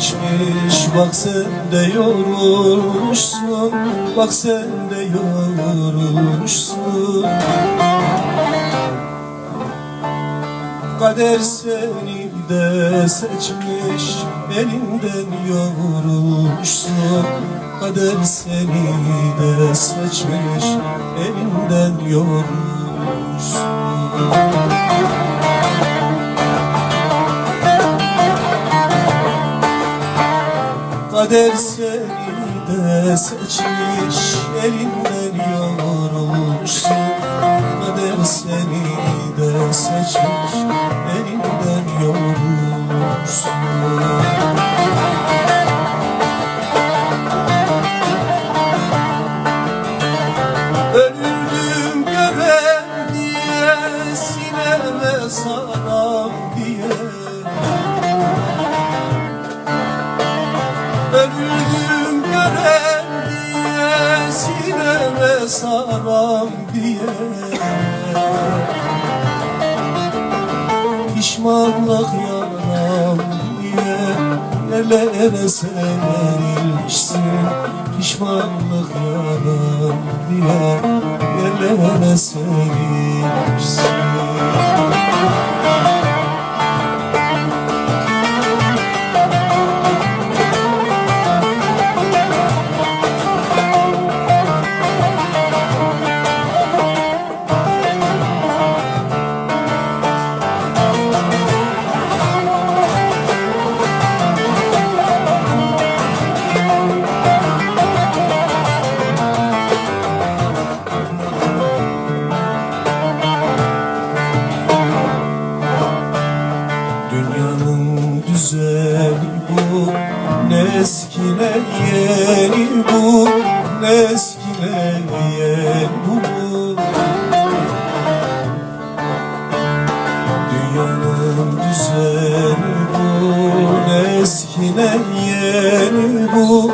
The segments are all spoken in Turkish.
seçmiş Bak sen de yorulmuşsun. Bak sen de yorulmuşsun. Kader seni de seçmiş. Elinden yorulmuşsun. Kader seni de seçmiş. Elinden yorulmuşsun Kader seni de seçmiş Elinden yorulmuşsun Kader seni de seçmiş Ölürdüm gören diye Sineme saram diye. Pişmanlık yaram diye. Yerlere serilmişsin Pişmanlık yaram diye. Yerlere serilmişsin Ne eski ne yeni bu Ne eski ne yeni bu Dünyanın düzeni bu Ne eski ne yeni bu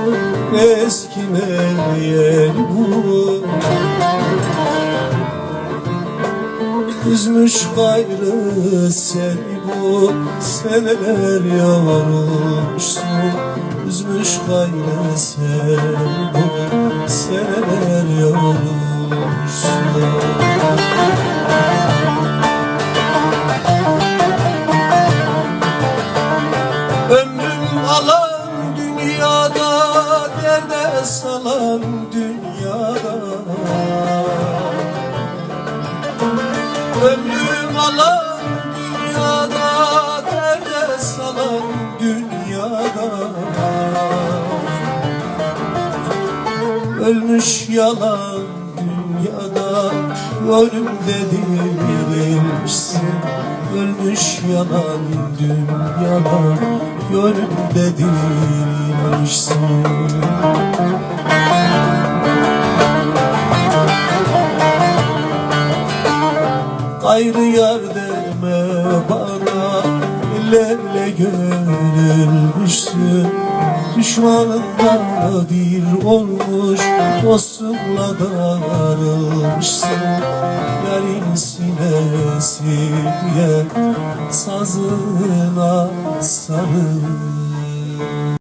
Ne eski ne yeni bu Üzmüş gayrı seni bu seneler yorulmuşsun Üzmüş gayrı seni bu seneler yorulmuşsun Ömrüm alan dünyada derde salan dünyada. Ömrüm alan Ölmüş yalan dünyada Ölümde dirilmişsin Ölmüş yalan dünyada Ölümde dirilmişsin Gayrı yar deme bana Ellerle görülmüşsün Düşmanınla bir olmuş Dostunla darılmışsın. Yarın sinesi diye Sazına sarıl